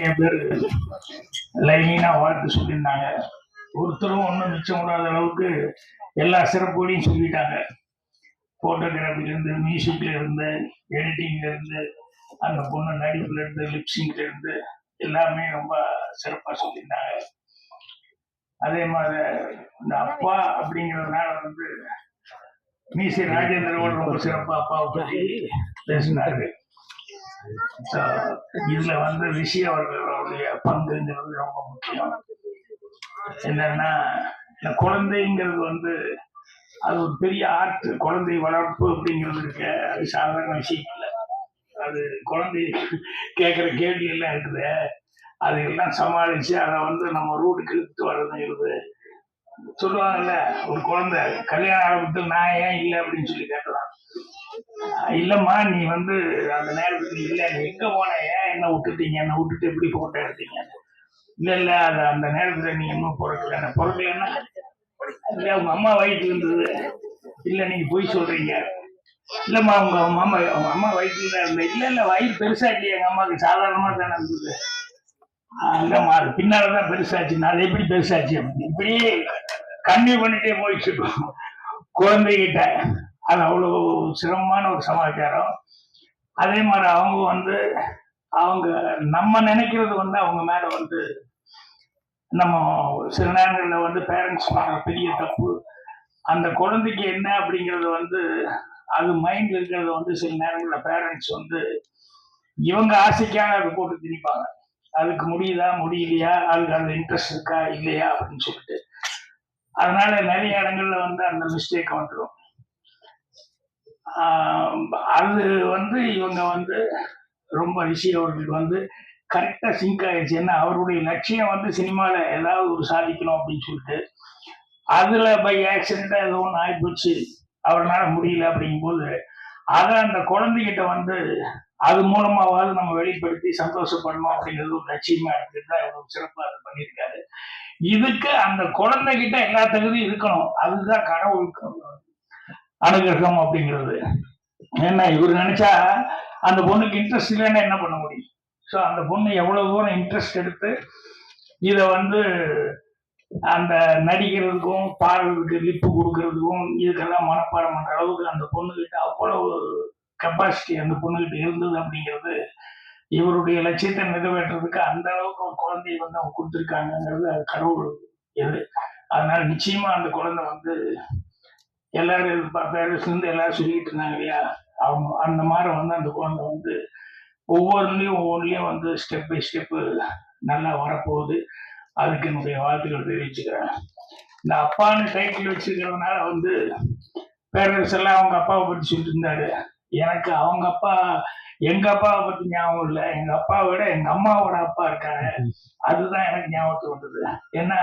நிறைய பேர் லைனா வாழ்த்து சொல்லியிருந்தாங்க. ஒருத்தரும் ஒன்றும் மிச்சம் விடாத அளவுக்கு எல்லா சிறப்புகளையும் சொல்லிட்டாங்க. ஃபோட்டோகிராஃபிலேருந்து இருந்து மியூசிக்ல இருந்து அந்த பொண்ணு நடிப்புலேருந்து லிப்ஸிங்லேருந்து எல்லாமே ரொம்ப சிறப்பாக சொல்லியிருந்தாங்க. அதே மாதிரி இந்த அப்பா அப்படிங்கிறதுனால வந்து மீசி ராஜேந்திரவோடு ரொம்ப சிறப்பாக அப்பாவை பற்றி பேசினாரு. இதுல வந்து ரிஷி அவர்களுடைய பங்குங்கிறது ரொம்ப முக்கியம். என்னன்னா இந்த குழந்தைங்கிறது வந்து அது ஒரு பெரிய ஆர்ட் குழந்தை வளர்ப்பு அப்படிங்கிறது இருக்க. அது சாதாரண விஷயம் இல்லை. அது குழந்தை கேட்குற கேள்வி எல்லாம் இருக்குது. அது எல்லாம் சமாளிச்சு அதை வந்து நம்ம ரூட்டுக்கு இழுத்து வர்றதுங்கிறது சொல்லுவாங்கல்ல ஒரு குழந்தை கல்யாண ஆரம்பத்தில் நான் ஏன் இல்லை? அப்படின்னு சொல்லி கேட்கலாம் இல்லம்மா நீ வந்து அந்த நேரத்துக்கு இல்ல. நீ எங்க போன? ஏன் என்ன விட்டுட்டீங்க? என்ன விட்டுட்டு எப்படி போட்டோ எடுத்தீங்க? இல்ல இல்ல அது அந்த நேரத்துல நீ இன்னும் பிறக்கல. என்ன பிறக்கலன்னா இல்ல உங்க அம்மா வயிற்று இருந்தது. இல்ல நீங்க போய் சொல்றீங்க. இல்லம்மா உங்க அம்மா உங்க அம்மா வயிற்றுல தான் இருந்த இல்ல இல்ல வயிறு பெருசா இல்லையா. எங்க அம்மாவுக்கு சாதாரணமா தானே இருந்தது. இல்லம்மா அது பின்னாலதான் பெருசாச்சு. நான் அது எப்படி பெருசாச்சு? அப்படின்னு இப்படியே கன்னியூ பண்ணிட்டே போயிட்டு இருக்கோம். குழந்தைகிட்ட. அது அவ்வளோ சிரமமான ஒரு சமாச்சாரம். அதே மாதிரி அவங்க வந்து அவங்க நம்ம நினைக்கிறது வந்து அவங்க மேலே வந்து நம்ம சில நேரங்களில் வந்து பேரண்ட்ஸ் பண்ணுற பெரிய தப்பு. அந்த குழந்தைக்கு என்ன அப்படிங்கிறது வந்து அது மைண்டில் இருக்கிறத வந்து சில நேரங்களில் பேரண்ட்ஸ் வந்து இவங்க ஆசைக்காக அதை போட்டு திணிப்பாங்க. அதுக்கு முடியுதா முடியலையா அதுக்கு அந்த இன்ட்ரெஸ்ட் இருக்கா இல்லையா அப்படின்னு சொல்லிட்டு. அதனால நிறைய இடங்கள்ல வந்து அந்த மிஸ்டேக் வந்துடும் அது வந்து இவங்க வந்து ரொம்ப ரிஷி அவர்களுக்கு வந்து கரெக்டாக சிங்க் ஆயிடுச்சு. ஏன்னா அவருடைய லட்சியம் வந்து சினிமாவில் ஏதாவது ஒரு சாதிக்கணும் அப்படின்னு சொல்லிட்டு அதில் பை ஆக்சிடெண்ட்டாக ஏதோ ஒன்று ஆகிப்போச்சு அவரால் முடியல அப்படிங்கும்போது அதை அந்த குழந்தைகிட்ட வந்து அது மூலமாவது நம்ம வெளிப்படுத்தி சந்தோஷப்படணும் அப்படிங்கிறது ஒரு லட்சியமா எடுத்துட்டு தான் இவ்வளவு சிறப்பாக அதை பண்ணியிருக்காரு. இதுக்கு அந்த குழந்தைகிட்ட எல்லா தகுதியும் இருக்கணும். அதுதான் கடவுளுக்கு அனுகிரகம் அப்படிங்கிறது. என்ன இவர் நினைச்சா அந்த பொண்ணுக்கு இன்ட்ரெஸ்ட் இல்லைன்னா என்ன பண்ண முடியும்? ஸோ அந்த பொண்ணு எவ்வளவு தூரம் இன்ட்ரெஸ்ட் எடுத்து இதை வந்து அந்த நடிக்கிறதுக்கும் பாடுறதுக்கு லிப்பு கொடுக்கறதுக்கும் இதுக்கெல்லாம் மனப்பாடம் பண்ற அளவுக்கு அந்த பொண்ணுகிட்ட அவ்வளவு கெப்பாசிட்டி அந்த பொண்ணுகிட்ட இருந்தது அப்படிங்கிறது இவருடைய லட்சியத்தை நிறைவேற்றுறதுக்கு அந்த அளவுக்கு ஒரு குழந்தைய வந்து அவங்க கொடுத்துருக்காங்கிறது அது கடவுள் இது அதனால நிச்சயமா அந்த குழந்தை வந்து எல்லாரும் பேரண்ட்ஸ்ல இருந்து எல்லாரும் சொல்லிட்டு இருந்தாங்க இல்லையா? அவங்க அந்த மாதிரி வந்து அந்த குழந்தை வந்து ஒவ்வொன்றுலையும் ஒவ்வொன்றுலையும் வந்து ஸ்டெப் பை ஸ்டெப்பு நல்லா வரப்போகுது. அதுக்கு என்னுடைய வாழ்த்துக்கள் தெரிவிச்சுக்கிறேன். இந்த அப்பான்னு டைட்டில் வச்சிருக்கிறதுனால வந்து பேரண்ட்ஸ் எல்லாம் அவங்க அப்பாவை பற்றி சொல்லிட்டு இருந்தாரு. எனக்கு அவங்க அப்பா எங்க அப்பாவை பத்தி ஞாபகம் இல்லை. எங்க அப்பாவை விட எங்க அம்மாவோட அப்பா இருக்காரு. அதுதான் எனக்கு ஞாபகத்துக்கு வந்தது. ஏன்னா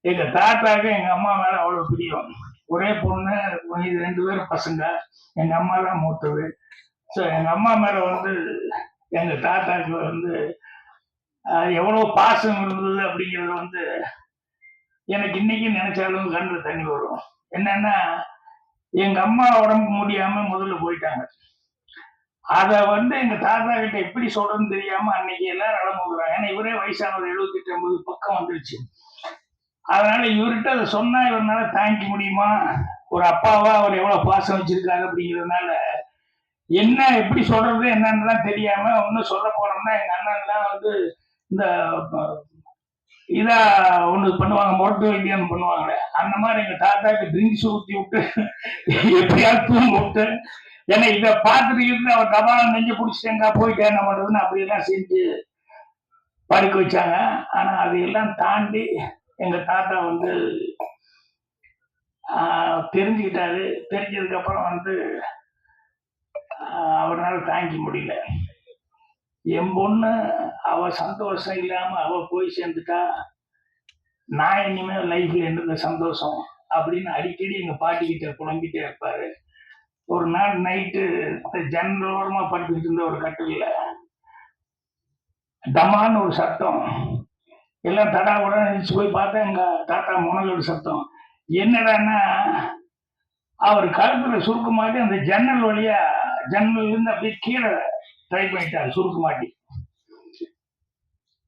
எங்க தாத்தாக்கு எங்க அம்மா மேல அவ்வளவு பிரியம். ஒரே பொண்ணு இது ரெண்டு பேரும் பசங்க. எங்க அம்மா தான் மூத்தது ஸோ எங்க அம்மா மேல வந்து எங்க தாத்தாக்கு வந்து எவ்வளவு பாசம் இருந்தது அப்படிங்கிறது வந்து எனக்கு இன்னைக்கு நினைச்சாலும் கண்ணுல தண்ணி வரும். என்னன்னா எங்க அம்மா உடம்பு முடியாம முதல்ல போயிட்டாங்க. அத வந்து எங்க தாத்தா கிட்ட எப்படி சொல்றதுன்னு தெரியாம அன்னைக்கு எல்லாரும் அலமுகுறாங்க ஏன்னா இவரே வயசானவர் எழுபத்தி ஐம்பது பக்கம் வந்துருச்சு. அதனால இவர்கிட்ட அதை சொன்னா இவரால தாங்கிக்க முடியுமா? ஒரு அப்பாவா அவர் எவ்வளவு பாசம் வச்சிருக்காரு அப்படிங்கிறதுனால என்ன எப்படி சொல்றது என்னன்னுலாம் தெரியாம ஒன்றும் சொல்ல போனோம்னா எங்க அண்ணன்லாம் வந்து இந்த இதா ஒன்று பண்ணுவாங்க முரட்டு வைத்தியம் பண்ணுவாங்களே அந்த மாதிரி எங்க தாத்தாக்கு ட்ரிங்க்ஸ் ஊற்றி விட்டு எப்படியாவது தூங்க விட்டு ஏன்னா இதை பார்த்துட்டு இருந்து அவர் கபாலம் நெஞ்சு பிடிச்சிட்டேங்க போயிட்டு என்ன பண்றதுன்னு அப்படியெல்லாம் செஞ்சு படுக்க வச்சாங்க. ஆனா அதையெல்லாம் தாண்டி எங்க தாத்தா வந்து தெரிஞ்சுக்கிட்டாரு. தெரிஞ்சதுக்கு அப்புறம் வந்து அவரால் தாங்கிக்க முடியல. என் பொண்ணு அவ சந்தோஷம் இல்லாம அவ போய் சேர்ந்துட்டா நான் இனிமேல் லைஃப்ல என்னது சந்தோஷம் அப்படின்னு அடிக்கடி எங்க பாட்டிக்கிட்ட புலம்பிட்டே இருப்பாரு. ஒரு நாள் நைட்டு ஜன்னலோரமா படுத்துக்கிட்டு இருந்த ஒரு கட்டில டமான்னு ஒரு சத்தம் எல்லாம் தடா உடனே நினைச்சு போய் பார்த்தா எங்க தாத்தா முனலோட சத்தம். என்னடான்னா அவர் கழுத்துல சுருக்க மாட்டி அந்த ஜன்னல் வழியா ஜன்னல்ல இருந்து அப்படியே கீழே ட்ரை பண்ணிட்டார் சுருக்க மாட்டி.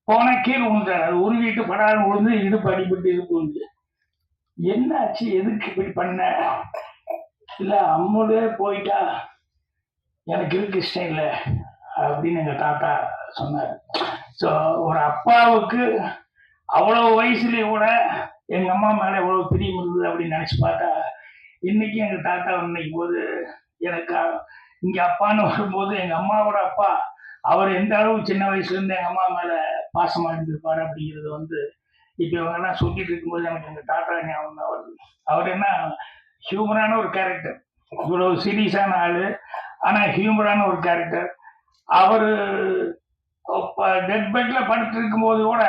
போனா கீழே விழுந்தார் அது உருவிட்டு படாரம் விழுந்து இடுப்பு அடிபட்டு இடுப்பு விழுந்து என்னாச்சு எதுக்கு இப்படி பண்ண? இல்ல அம்முலே போயிட்டா எனக்கு இருக்கு இஷ்டம் இல்லை அப்படின்னு எங்க தாத்தா சொன்னார். ஸோ ஒரு அப்பாவுக்கு அவ்வளோ வயசுலேயும் கூட எங்கள் அம்மா மேலே இவ்வளோ பிரியம் இருந்தது அப்படின்னு நினச்சி பார்த்தா இன்னைக்கு எங்கள் தாத்தா இன்னைக்கு போது எனக்கு இங்கே அப்பான்னு வரும்போது எங்கள் அம்மாவோட அப்பா அவர் எந்த அளவு சின்ன வயசுலேருந்து எங்கள் அம்மா மேலே பாசமாக இருந்திருப்பார் அப்படிங்கிறது வந்து இப்போ இவங்கெல்லாம் சொல்லிட்டு இருக்கும்போது எனக்கு எங்கள் தாத்தா ஞாபகம் தான் வருது. அவர் என்ன ஹியூமரான ஒரு கேரக்டர் இவ்வளோ சீரியஸான ஆள். ஆனால் ஹியூமரான ஒரு கேரக்டர் அவர் டெட் பெட்ல படுத்து இருக்கும்போது கூட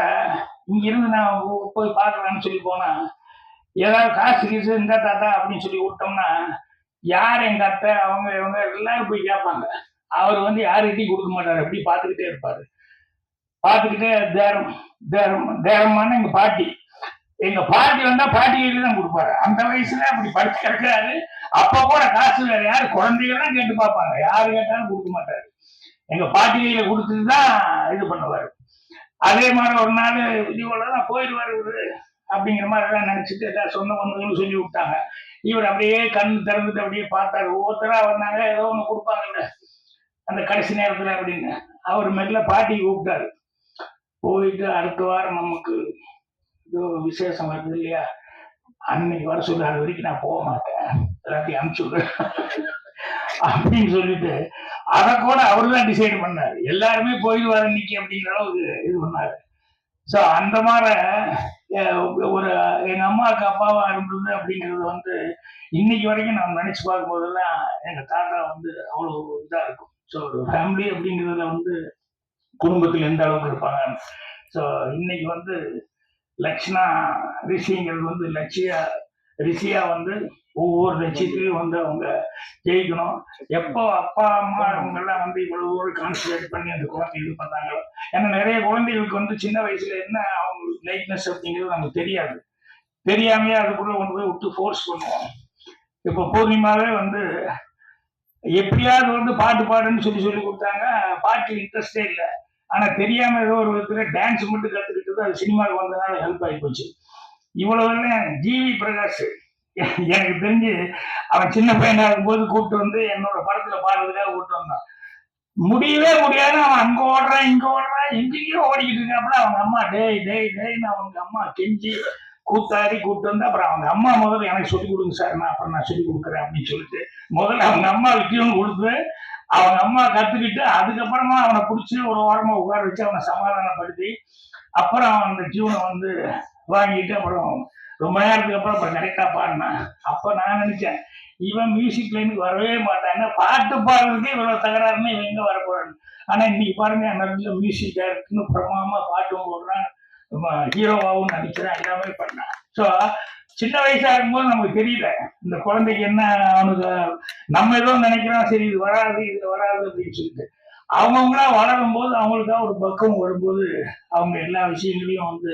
இங்கிருந்து நான் போய் பார்க்கலாம்னு சொல்லி போனா ஏதாவது காசு கீசு இந்த தாத்தா அப்படின்னு சொல்லி விட்டோம்னா யார் எங்க அத்தை அவங்க இவங்க எல்லாரும் போய் கேட்பாங்க. அவர் வந்து யாருக்கிட்டையும் கொடுக்க மாட்டார். அப்படி பார்த்துக்கிட்டே இருப்பாரு. பார்த்துக்கிட்டே தேரம் தேரம் தேரமான எங்க பாட்டி. எங்க பாட்டி வந்தா பாட்டி கிட்டே தான் கொடுப்பாரு. அந்த வயசுல அப்படி படிச்சு கிடக்குறாரு. அப்ப கூட காசு வேற யாரு குழந்தைகள்லாம் கேட்டு பார்ப்பாங்க. யாரு கேட்டாலும் கொடுக்க மாட்டாரு. எங்க பாட்டி கையில கொடுத்துட்டு தான் இது பண்ணுவாரு. அதே மாதிரி ஒரு நாள் இவ்வளவுதான் போயிடுவாரு இவரு அப்படிங்கிற மாதிரி எல்லாம் நினைச்சிட்டு ஏதாவது சொந்த பந்தங்களும் சொல்லி விட்டாங்க. இவர் அப்படியே கண் திறந்துட்டு அப்படியே பார்த்தாரு. ஒவ்வொருத்தரா வந்தாங்க ஏதோ ஒண்ணு கொடுப்பாங்கல்ல. அந்த கடைசி நேரத்துல அப்படின்னு. அவர் மெல்ல பாட்டி கூப்பிட்டாரு. போயிட்டு அடுத்த வாரம் நமக்கு ஏதோ விசேஷம் வருது இல்லையா? அன்னைக்கு வர சொல்லு அது வரைக்கும் நான் போக மாட்டேன். எல்லாத்தையும் அனுப்பிச்சு அப்படின்னு சொல்லிட்டு அதை கூட அவர் தான் டிசைட் பண்ணார். எல்லாருமே வர இன்னைக்கு அப்படிங்கிற அளவுக்கு இது பண்ணார். ஸோ அந்த மாதிரி ஒரு எங்கள் அம்மாவுக்கு அப்பாவாக இருந்தது அப்படிங்கிறது வந்து இன்னைக்கு வரைக்கும் நான் நினச்சி பார்க்கும்போதெல்லாம் எங்கள் தாத்தா வந்து அவ்வளோ இதாக இருக்கும். ஸோ ஒரு ஃபேமிலி அப்படிங்கிறதுல வந்து குடும்பத்தில் எந்த அளவுக்கு இருப்பாங்க? ஸோ இன்னைக்கு வந்து லக்ஷ்ணா ரிஷிங்கிறது வந்து லட்சியா ரிஷியா வந்து ஒவ்வொரு லட்சியத்திலையும் வந்து அவங்க ஜெயிக்கணும். எப்போ அப்பா அம்மா அவங்க எல்லாம் வந்து இவ்வளவு ஒரு கான்சன்ட்ரேட் பண்ணி அந்த குழந்தை இது பண்ணாங்களோ ஏன்னா நிறைய குழந்தைகளுக்கு வந்து சின்ன வயசுல என்ன அவங்களுக்கு லைட்னஸ் அப்படிங்கிறது நமக்கு தெரியாது. தெரியாமையே அதுக்குள்ள கொண்டு போய் விட்டு ஃபோர்ஸ் பண்ணுவோம். இப்போ பூர்ணிமாவே வந்து எப்படியாவது வந்து பாட்டு பாடுன்னு சொல்லி சொல்லி கொடுத்தாங்க. பாட்டு இன்ட்ரெஸ்டே இல்லை. ஆனா தெரியாம ஏதோ ஒரு விதத்துல டான்ஸ் மட்டும் கத்துக்கிட்டு அது சினிமாவுக்கு வந்ததுனால ஹெல்ப் ஆகி போச்சு. இவ்வளவு ஜிவி பிரகாஷ் எனக்கு தெரிஞ்சு அவன் சின்ன பையனா இருக்கும்போது கூப்பிட்டு வந்து என்னோட படத்துல பாடுறதுக்காக கூப்பிட்டு வந்தான். முடியவே முடியாது. அவன் அங்க ஓடுறான் இங்க ஓடுறான். எங்கேயோ ஓடிக்கிட்டு இருக்காப்புல அவங்க அம்மா டேய் டேய் டேய்னு அவங்க அம்மா கெஞ்சி கூத்தாடி கூப்பிட்டு வந்து அப்புறம் அவங்க அம்மா முதல்ல எனக்கு சொல்லிக் கொடுங்க சார். நான் அப்புறம் நான் சொல்லிக் கொடுக்குறேன் அப்படின்னு சொல்லிட்டு முதல்ல அவங்க அம்மா விட்டியும் கொடுத்து அவங்க அம்மா கத்துக்கிட்டு அதுக்கப்புறமா அவனை பிடிச்சி ஒரு வாரமா உட்கார வச்சு அவனை சமாதானப்படுத்தி அப்புறம் அவன் அந்த டியூனை வந்து வாங்கிட்டு அப்புறம் ரொம்ப நேரத்துக்கு அப்புறம் அப்புறம் கரெக்டா பாடினான் அப்ப நான் நினைச்சேன் இவன் மியூசிக் லைனுக்கு வரவே மாட்டான். ஏன்னா பாட்டு பாடுறதுக்கே இவ்வளவு தகராறுன்னு இவன் எங்க வரப்போறான் ஆனால் ஆனா இன்னைக்கு பாருங்க நல்ல மியூசிக் டைரக்டர்னு பிரமாமா பாட்டும் போடுறான். ஹீரோவாகவும் நடிக்கிறான் எல்லாமே பண்ணான். ஸோ சின்ன வயசா இருக்கும்போது நமக்கு தெரியல இந்த குழந்தைக்கு என்ன அவனுக்கு நம்ம ஏதோ நினைக்கிறோம் சரி இது வராது இது வராது அப்படின்னு சொல்லிட்டு. அவங்கவுங்களா வளரும் போது அவங்களுக்கா ஒரு பக்கம் வரும்போது அவங்க எல்லா விஷயங்களையும் வந்து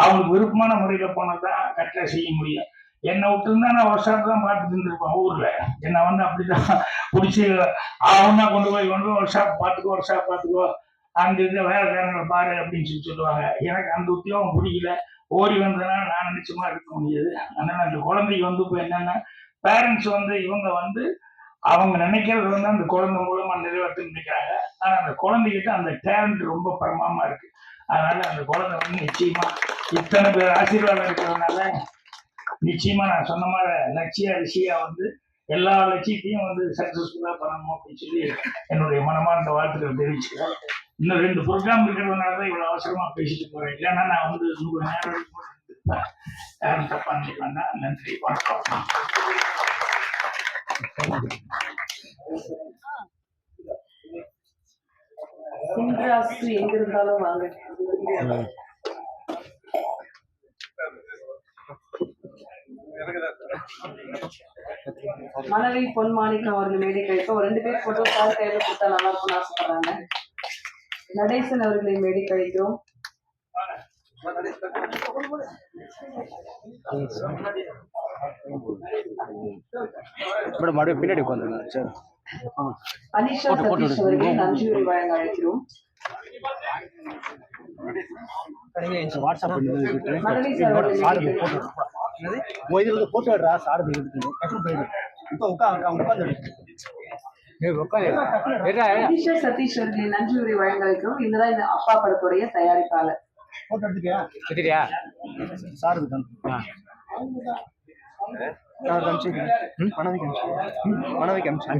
அவங்களுக்கு விருப்பமான முறையில் போனால் தான் கரெக்டாக செய்ய முடியும். என்னை விட்டுருந்தா நான் ஒரு ஷாப் தான் பார்த்துட்டு இருந்திருப்பேன் ஊர்ல. என்னை வந்து அப்படிதான் பிடிச்சி அவனா கொண்டு போய் கொண்டு போய் ஒரு ஷாப் பார்த்துக்கோ ஒரு ஷாப் பார்த்துக்கோ அங்க இருந்த வேலைக்காரங்களை பாரு அப்படின்னு சொல்லி சொல்லுவாங்க. எனக்கு அந்த உத்தியோகம் பிடிக்கல ஓடி வந்ததுனால நான் நினைச்ச இருக்க முடியாது. அதனால அந்த குழந்தைக்கு வந்து இப்போ என்னன்னா பேரண்ட்ஸ் வந்து இவங்க வந்து அவங்க நினைக்கிறது வந்து அந்த குழந்தை மூலமா நிறைவேற்ற நினைக்கிறாங்க. ஆனா அந்த குழந்தைகிட்ட அந்த டேலண்ட் ரொம்ப பிரமாமா இருக்கு. அதனால அந்த குழந்தை வந்து நிச்சயமா இத்தனை பேர் ஆசீர்வாதம் இருக்கிறதுனால நிச்சயமா நான் சொன்ன மாதிரி லட்சிய ரிஷியா வந்து எல்லா லட்சியத்தையும் வந்து சக்சஸ்ஃபுல்லா பண்ணணும் அப்படின்னு சொல்லி என்னுடைய மனமார்ந்த வாழ்த்துக்கள் தெரிவிச்சுக்கிறேன். இன்னும் ரெண்டு ப்ரோக்ராம் இருக்கிறதுனால தான் இவ்வளவு அவசரமா பேசிட்டு போறேன். இல்லைன்னா நான் வந்து நூறு நேரம் யாரும் தப்பா நினைக்க வேண்டாம். நன்றி வணக்கம். சின்ராசு எங்க இருந்தாலும் வாங்க மனைவி பொன்மாணிக்கம் அவர்கள் மேடை கழிக்க ரெண்டு பேர் போட்டோ சார் கையில கொடுத்தா நல்லா இருக்கும்னு ஆசைப்படுறாங்க. நடேசன் அவர்களை மேடை கழிக்கிறோம் மேடம் மறுபடியும் பின்னாடி உட்காந்துருங்க. சரி. அனிஷா சதீஷ் அவர்களை வழங்க அழைக்கிறோம். சார் அவர்களை சதீஷா அவர்களின் நன்றி உரை வழங்க இதுதான் இந்த அப்பா படத்துடைய தயாரிப்பாளர். Photo எடுத்துக்கியா sir கமிச்சு